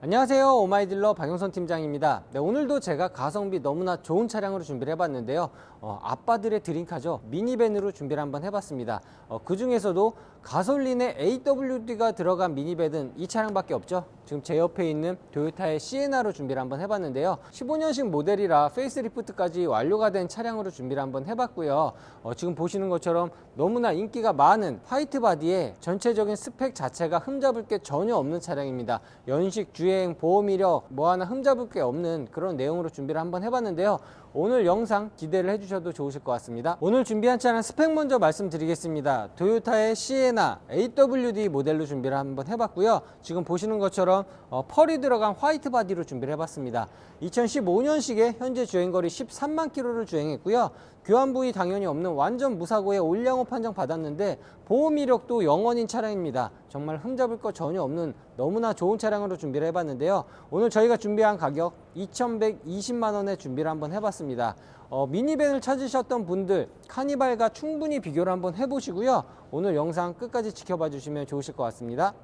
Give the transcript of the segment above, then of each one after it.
안녕하세요. 오마이딜러 박용선 팀장입니다. 네, 오늘도 제가 가성비 너무나 좋은 차량으로 준비를 해봤는데요. 어, 아빠들의 드림카죠. 미니밴으로 준비를 한번 해봤습니다. 어, 그 중에서도 가솔린에 AWD가 들어간 미니밴은 이 차량밖에 없죠. 지금 제 옆에 있는 도요타의 시에나로 준비를 한번 해봤는데요. 15년식 모델이라 페이스리프트까지 완료가 된 차량으로 준비를 한번 해봤고요. 어, 지금 보시는 것처럼 너무나 인기가 많은 화이트 바디에 전체적인 스펙 자체가 흠잡을 게 전혀 없는 차량입니다. 연식, 주행, 보험 이력 뭐 하나 흠잡을 게 없는 그런 내용으로 준비를 한번 해봤는데요 오늘 영상 기대를 해주셔도 좋으실 것 같습니다. 오늘 준비한 차량 스펙 먼저 말씀드리겠습니다. 도요타의 시에나 AWD 모델로 준비를 한번 해봤고요. 지금 보시는 것처럼 어, 펄이 들어간 화이트 바디로 준비를 해봤습니다. 2015년식에 현재 주행거리 13만 킬로를 주행했고요. 교환 부위 당연히 없는 완전 무사고의 올량호 판정 받았는데 보험 이력도 영원인 차량입니다. 정말 흠잡을 거 전혀 없는 너무나 좋은 차량으로 준비를 해봤는데요. 오늘 저희가 준비한 가격 2,120만 원에 준비를 한번 해봤습니다. 어, 미니밴을 찾으셨던 분들 카니발과 충분히 비교를 한번 해보시고요. 오늘 영상 끝까지 지켜봐 주시면 좋으실 것 같습니다.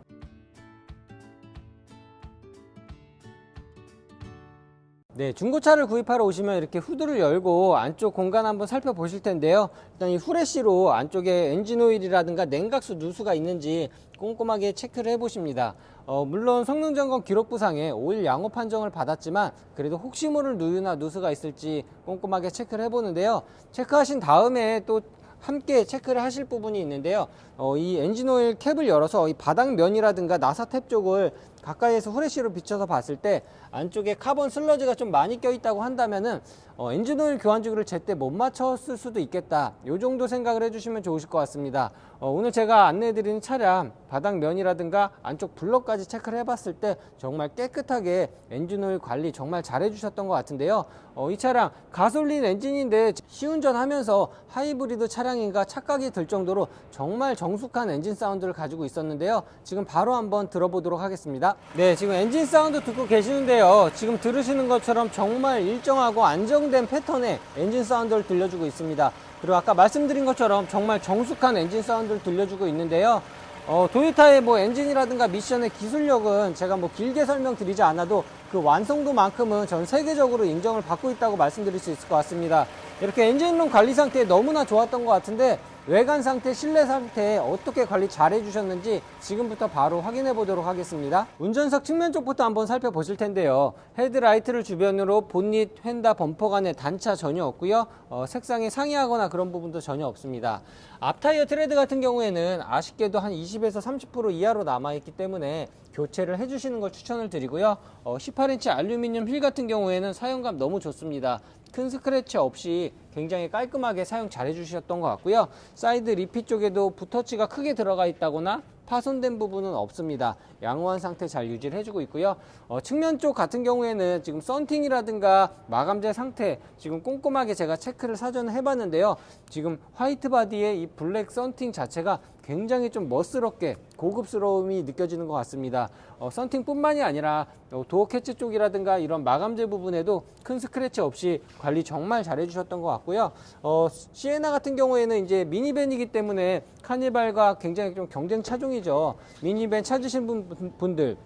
네, 중고차를 구입하러 오시면 이렇게 후드를 열고 안쪽 공간 한번 살펴보실 텐데요. 일단 이 후레쉬로 안쪽에 엔진 오일이라든가 냉각수 누수가 있는지 꼼꼼하게 체크를 해보십니다. 어, 물론 성능 점검 기록 부상에 오일 양호 판정을 받았지만 그래도 혹시 모를 누유나 누수가 있을지 꼼꼼하게 체크를 해보는데요. 체크하신 다음에 또 함께 체크를 하실 부분이 있는데요. 어, 이 엔진 오일 캡을 열어서 이 바닥면이라든가 나사 탭 쪽을 가까이에서 후레쉬로 비춰서 봤을 때 안쪽에 카본 슬러지가 좀 많이 껴있다고 한다면은 어, 엔진오일 교환 주기를 제때 못 맞췄을 수도 있겠다. 요 정도 생각을 해주시면 좋으실 것 같습니다. 어, 오늘 제가 안내해드리는 차량 바닥면이라든가 안쪽 블럭까지 체크를 해봤을 때 정말 깨끗하게 엔진오일 관리 정말 잘해주셨던 것 같은데요. 어, 이 차량 가솔린 엔진인데 시운전하면서 하이브리드 차량인가 착각이 들 정도로 정말 정숙한 엔진 사운드를 가지고 있었는데요. 지금 바로 한번 들어보도록 하겠습니다. 네, 지금 엔진 사운드 듣고 계시는데요. 지금 들으시는 것처럼 정말 일정하고 안정된 패턴의 엔진 사운드를 들려주고 있습니다. 그리고 아까 말씀드린 것처럼 정말 정숙한 엔진 사운드를 들려주고 있는데요. 어, 도요타의 뭐 엔진이라든가 미션의 기술력은 제가 뭐 길게 설명드리지 않아도 그 완성도만큼은 전 세계적으로 인정을 받고 있다고 말씀드릴 수 있을 것 같습니다. 이렇게 엔진룸 관리 상태 너무나 좋았던 것 같은데 외관 상태, 실내 상태 어떻게 관리 잘 해주셨는지 지금부터 바로 확인해 보도록 하겠습니다. 운전석 측면 쪽부터 한번 살펴보실 텐데요. 헤드라이트를 주변으로 본닛, 휀다, 범퍼 간에 단차 전혀 없고요. 어, 색상이 상이하거나 그런 부분도 전혀 없습니다. 앞타이어 트레드 같은 경우에는 아쉽게도 한 20에서 30% 이하로 남아있기 때문에 교체를 해주시는 걸 추천을 드리고요. 어, 18인치 알루미늄 휠 같은 경우에는 사용감 너무 좋습니다. 큰 스크래치 없이 굉장히 깔끔하게 사용 잘 해주셨던 것 같고요. 사이드 리피 쪽에도 붓터치가 크게 들어가 있다거나 파손된 부분은 없습니다. 양호한 상태 잘 유지를 해주고 있고요. 어, 측면 쪽 같은 경우에는 지금 썬팅이라든가 마감재 상태 지금 꼼꼼하게 제가 체크를 사전에 해봤는데요. 지금 화이트 바디의 이 블랙 썬팅 자체가 굉장히 좀 멋스럽게 고급스러움이 느껴지는 것 같습니다. 어, 썬팅뿐만이 아니라 어, 도어 캐치 쪽이라든가 이런 마감재 부분에도 큰 스크래치 없이 관리 정말 잘 해주셨던 것 같고요. 어, 시에나 같은 경우에는 이제 미니밴이기 때문에 카니발과 굉장히 좀 경쟁 차종이죠. 미니밴 찾으신 분, 분들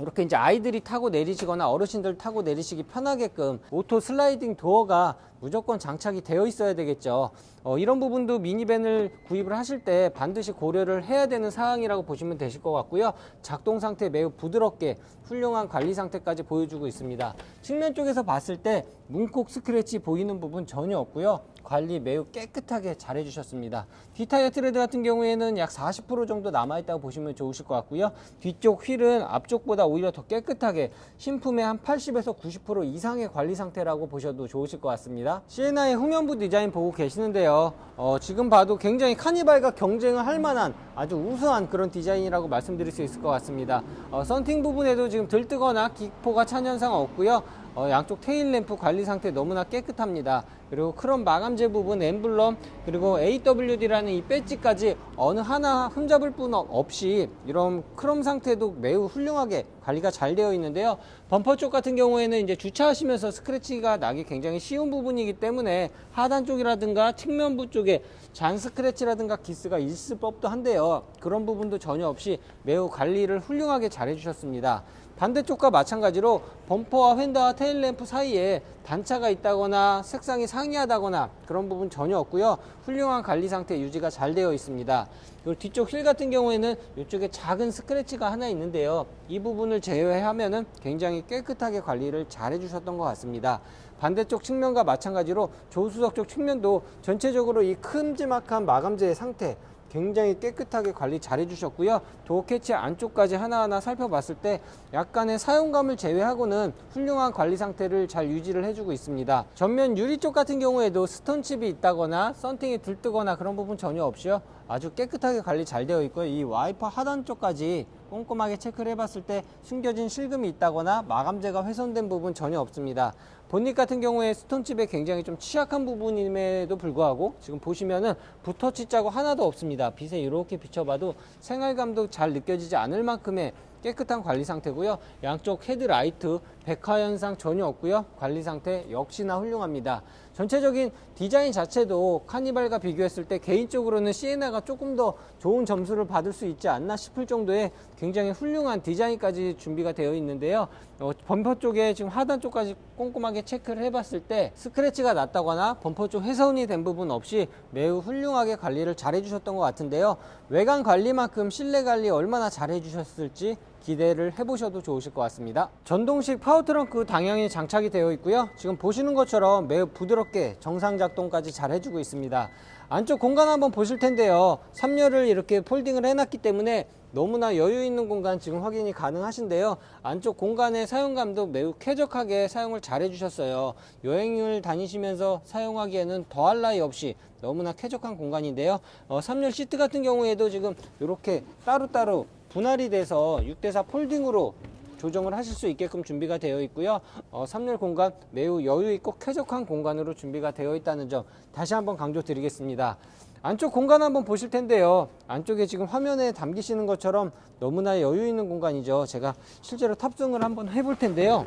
이렇게 이제 아이들이 타고 내리시거나 어르신들 타고 내리시기 편하게끔 오토 슬라이딩 도어가 무조건 장착이 되어 있어야 되겠죠. 어, 이런 부분도 미니밴을 구입을 하실 때 반드시 고려를 해야 되는 사항이라고 보시면 되실 것 같고요. 작동 상태 매우 부드럽게 훌륭한 관리 상태까지 보여주고 있습니다. 측면 쪽에서 봤을 때 문콕 스크래치 보이는 부분 전혀 없고요. 관리 매우 깨끗하게 잘 해주셨습니다. 뒷타이어 트레드 같은 경우에는 약 40% 정도 남아있다고 보시면 좋으실 것 같고요. 뒤쪽 휠은 앞쪽보다 오히려 더 깨끗하게 신품의 한 80에서 90% 이상의 관리 상태라고 보셔도 좋으실 것 같습니다. 시에나의 후면부 디자인 보고 계시는데요. 어, 지금 봐도 굉장히 카니발과 경쟁을 할 만한 아주 우수한 그런 디자인이라고 말씀드릴 수 있을 것 같습니다. 어, 썬팅 부분에도 지금 들뜨거나 기포가 찬 현상 없고요. 어, 양쪽 테일 램프 관리 상태 너무나 깨끗합니다. 그리고 크롬 마감재 부분 엠블럼 그리고 AWD라는 이 배지까지 어느 하나 흠잡을 뿐 없이 이런 크롬 상태도 매우 훌륭하게 관리가 잘 되어 있는데요. 범퍼 쪽 같은 경우에는 이제 주차하시면서 스크래치가 나기 굉장히 쉬운 부분이기 때문에 하단 쪽이라든가 측면부 쪽에 잔 스크래치라든가 기스가 있을 법도 한데요. 그런 부분도 전혀 없이 매우 관리를 훌륭하게 잘 해주셨습니다. 반대쪽과 마찬가지로 범퍼와 휀다와 테일램프 사이에 단차가 있다거나 색상이 상이하다거나 그런 부분 전혀 없고요. 훌륭한 관리 상태 유지가 잘 되어 있습니다. 그리고 뒤쪽 휠 같은 경우에는 이쪽에 작은 스크래치가 하나 있는데요. 이 부분을 제외하면은 굉장히 깨끗하게 관리를 잘 해주셨던 것 같습니다. 반대쪽 측면과 마찬가지로 조수석 쪽 측면도 전체적으로 이 큼지막한 마감재의 상태 굉장히 깨끗하게 관리 잘 해주셨고요. 도어 캐치 안쪽까지 하나하나 살펴봤을 때 약간의 사용감을 제외하고는 훌륭한 관리 상태를 잘 유지를 해주고 있습니다. 전면 유리 쪽 같은 경우에도 스톤칩이 있다거나 썬팅이 들뜨거나 그런 부분 전혀 없이요. 아주 깨끗하게 관리 잘 되어 있고요. 이 와이퍼 하단 쪽까지 꼼꼼하게 체크를 해봤을 때 숨겨진 실금이 있다거나 마감재가 훼손된 부분 전혀 없습니다. 본닛 같은 경우에 스톤칩에 굉장히 좀 취약한 부분임에도 불구하고 지금 보시면은 붓터치 자국 하나도 없습니다. 빛에 이렇게 비춰봐도 생활감도 잘 느껴지지 않을 만큼의 깨끗한 관리 상태고요. 양쪽 헤드라이트 백화 현상 전혀 없고요. 관리 상태 역시나 훌륭합니다. 전체적인 디자인 자체도 카니발과 비교했을 때 개인적으로는 시에나가 조금 더 좋은 점수를 받을 수 있지 않나 싶을 정도의 굉장히 훌륭한 디자인까지 준비가 되어 있는데요. 어, 범퍼 쪽에 지금 하단 쪽까지 꼼꼼하게 체크를 해봤을 때 스크래치가 났다거나 범퍼 쪽 훼손이 된 부분 없이 매우 훌륭하게 관리를 잘 해주셨던 것 같은데요. 외관 관리만큼 실내 관리 얼마나 잘 해주셨을지 기대를 해보셔도 좋으실 것 같습니다. 전동식 파워 트렁크 당연히 장착이 되어 있고요. 지금 보시는 것처럼 매우 부드럽게 정상 작동까지 잘 해주고 있습니다. 안쪽 공간 한번 보실 텐데요. 3열을 이렇게 폴딩을 해놨기 때문에 너무나 여유 있는 공간 지금 확인이 가능하신데요. 안쪽 공간의 사용감도 매우 쾌적하게 사용을 잘 해주셨어요. 여행을 다니시면서 사용하기에는 더할 나위 없이 너무나 쾌적한 공간인데요. 어, 3열 시트 같은 경우에도 지금 이렇게 따로따로 분할이 돼서 6대4 폴딩으로 조정을 하실 수 있게끔 준비가 되어 있고요. 어, 3열 공간 매우 여유 있고 쾌적한 공간으로 준비가 되어 있다는 점 다시 한번 강조드리겠습니다. 안쪽 공간 한번 보실 텐데요. 안쪽에 지금 화면에 담기시는 것처럼 너무나 여유 있는 공간이죠. 제가 실제로 탑승을 한번 해볼 텐데요.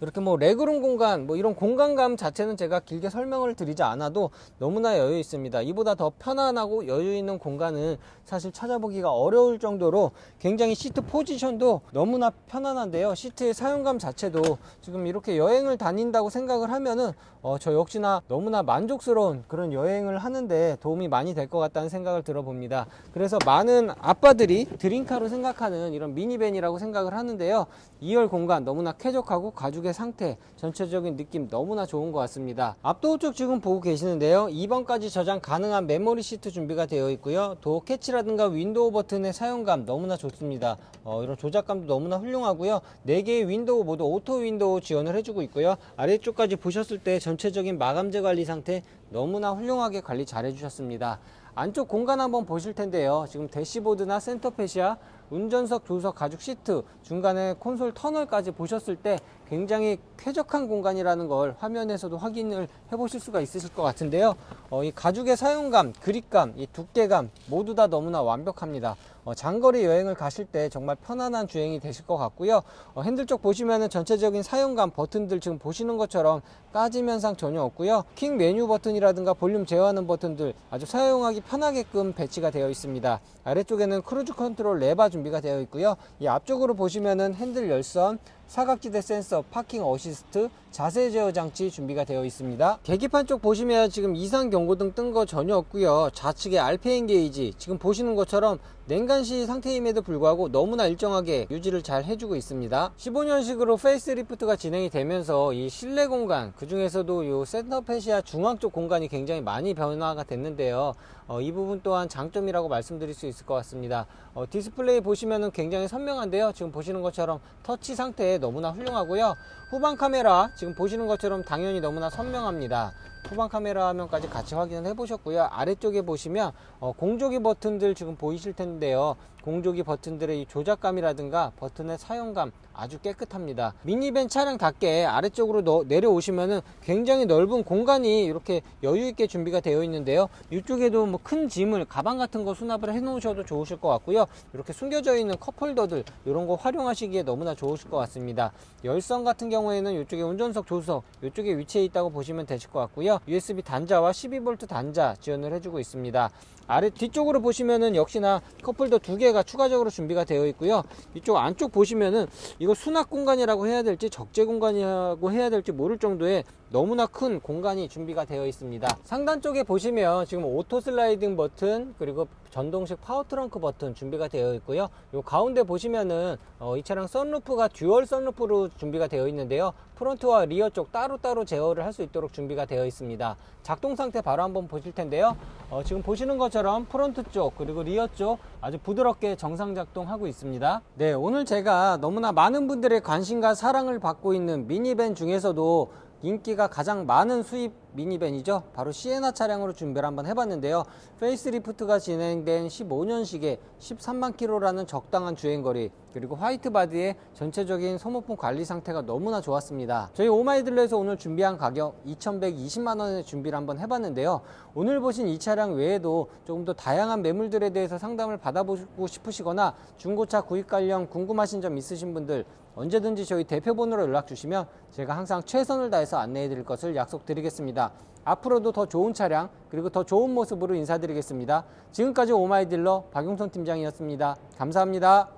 이렇게 뭐 레그룸 공간 뭐 이런 공간감 자체는 제가 길게 설명을 드리지 않아도 너무나 여유 있습니다. 이보다 더 편안하고 여유 있는 공간은 사실 찾아보기가 어려울 정도로 굉장히 시트 포지션도 너무나 편안한데요. 시트의 사용감 자체도 지금 이렇게 여행을 다닌다고 생각을 하면은 어, 저 역시나 너무나 만족스러운 그런 여행을 하는데 도움이 많이 될 것 같다는 생각을 들어봅니다. 그래서 많은 아빠들이 드림카로 생각하는 이런 미니밴이라고 생각을 하는데요. 2열 공간 너무나 쾌적하고 가죽 의 상태, 전체적인 느낌 너무나 좋은 것 같습니다. 앞도어 쪽 지금 보고 계시는데요. 2번까지 저장 가능한 메모리 시트 준비가 되어 있고요. 도어 캐치라든가 윈도우 버튼의 사용감 너무나 좋습니다. 어, 이런 조작감도 너무나 훌륭하고요. 4개의 윈도우 모두 오토 윈도우 지원을 해주고 있고요. 아래쪽까지 보셨을 때 전체적인 마감재 관리 상태 너무나 훌륭하게 관리 잘 해주셨습니다. 안쪽 공간 한번 보실 텐데요. 지금 대시보드나 센터페시아, 운전석, 조수석, 가죽 시트, 중간에 콘솔 터널까지 보셨을 때 굉장히 쾌적한 공간이라는 걸 화면에서도 확인을 해보실 수가 있으실 것 같은데요. 어, 이 가죽의 사용감, 그립감, 이 두께감 모두 다 너무나 완벽합니다. 어, 장거리 여행을 가실 때 정말 편안한 주행이 되실 것 같고요. 어, 핸들 쪽 보시면은 전체적인 사용감 버튼들 지금 보시는 것처럼 까짐 현상 전혀 없고요. 킹 메뉴 버튼이라든가 볼륨 제어하는 버튼들 아주 사용하기 편하게끔 배치가 되어 있습니다. 아래쪽에는 크루즈 컨트롤 레바 준비가 되어 있고요. 이 앞쪽으로 보시면은 핸들 열선, 사각지대 센서, 파킹 어시스트, 자세 제어 장치 준비가 되어 있습니다. 계기판 쪽 보시면 지금 이상 경고등 뜬 거 전혀 없고요. 좌측에 RPM 게이지 지금 보시는 것처럼 냉간시 상태임에도 불구하고 너무나 일정하게 유지를 잘 해주고 있습니다. 15년식으로 페이스리프트가 진행이 되면서 이 실내 공간 그 중에서도 이 센터페시아 중앙 쪽 공간이 굉장히 많이 변화가 됐는데요. 어, 이 부분 또한 장점이라고 말씀드릴 수 있을 것 같습니다. 어, 디스플레이 보시면은 굉장히 선명한데요. 지금 보시는 것처럼 터치 상태 너무나 훌륭하고요. 후방 카메라 지금 보시는 것처럼 당연히 너무나 선명합니다. 후방 카메라 화면까지 같이 확인을 해 보셨고요. 아래쪽에 보시면 어, 공조기 버튼들 지금 보이실 텐데요. 공조기 버튼들의 이 조작감이라든가 버튼의 사용감 아주 깨끗합니다. 미니밴 차량답게 아래쪽으로 너- 내려오시면은 굉장히 넓은 공간이 이렇게 여유 있게 준비가 되어 있는데요. 이쪽에도 뭐 큰 짐을 가방 같은 거 수납을 해 놓으셔도 좋으실 것 같고요. 이렇게 숨겨져 있는 컵홀더들 이런 거 활용하시기에 너무나 좋으실 것 같습니다. 열선 같은 경우에는 이쪽에 운전석 조수석 이쪽에 위치해 있다고 보시면 되실 것 같고요. USB 단자와 12V 단자 지원을 해주고 있습니다. 아래 뒤쪽으로 보시면은 역시나 컵홀더 두 개가 추가적으로 준비가 되어 있고요. 이쪽 안쪽 보시면은 이거 수납 공간이라고 해야 될지 적재 공간이라고 해야 될지 모를 정도의 너무나 큰 공간이 준비가 되어 있습니다. 상단 쪽에 보시면 지금 오토 슬라이딩 버튼 그리고 전동식 파워 트렁크 버튼 준비가 되어 있고요. 요 가운데 보시면은 어, 이 차량 썬루프가 듀얼 썬루프로 준비가 되어 있는데요. 프론트와 리어 쪽 따로따로 제어를 할 수 있도록 준비가 되어 있습니다. 작동 상태 바로 한번 보실 텐데요. 어, 지금 보시는 것처럼 프론트 쪽 그리고 리어 쪽 아주 부드럽게 정상 작동하고 있습니다. 네, 오늘 제가 너무나 많은 분들의 관심과 사랑을 받고 있는 미니밴 중에서도 인기가 가장 많은 수입 미니밴이죠. 바로 시에나 차량으로 준비를 한번 해봤는데요. 페이스리프트가 진행된 15년식의 13만 킬로라는 적당한 주행거리 그리고 화이트 바디의 전체적인 소모품 관리 상태가 너무나 좋았습니다. 저희 오마이들러에서 오늘 준비한 가격 2,120만 원에 준비를 한번 해봤는데요. 오늘 보신 이 차량 외에도 조금 더 다양한 매물들에 대해서 상담을 받아보고 싶으시거나 중고차 구입 관련 궁금하신 점 있으신 분들 언제든지 저희 대표 번호로 연락 주시면 제가 항상 최선을 다해서 안내해 드릴 것을 약속드리겠습니다. 앞으로도 더 좋은 차량 그리고 더 좋은 모습으로 인사드리겠습니다. 지금까지 오마이딜러 박용선 팀장이었습니다. 감사합니다.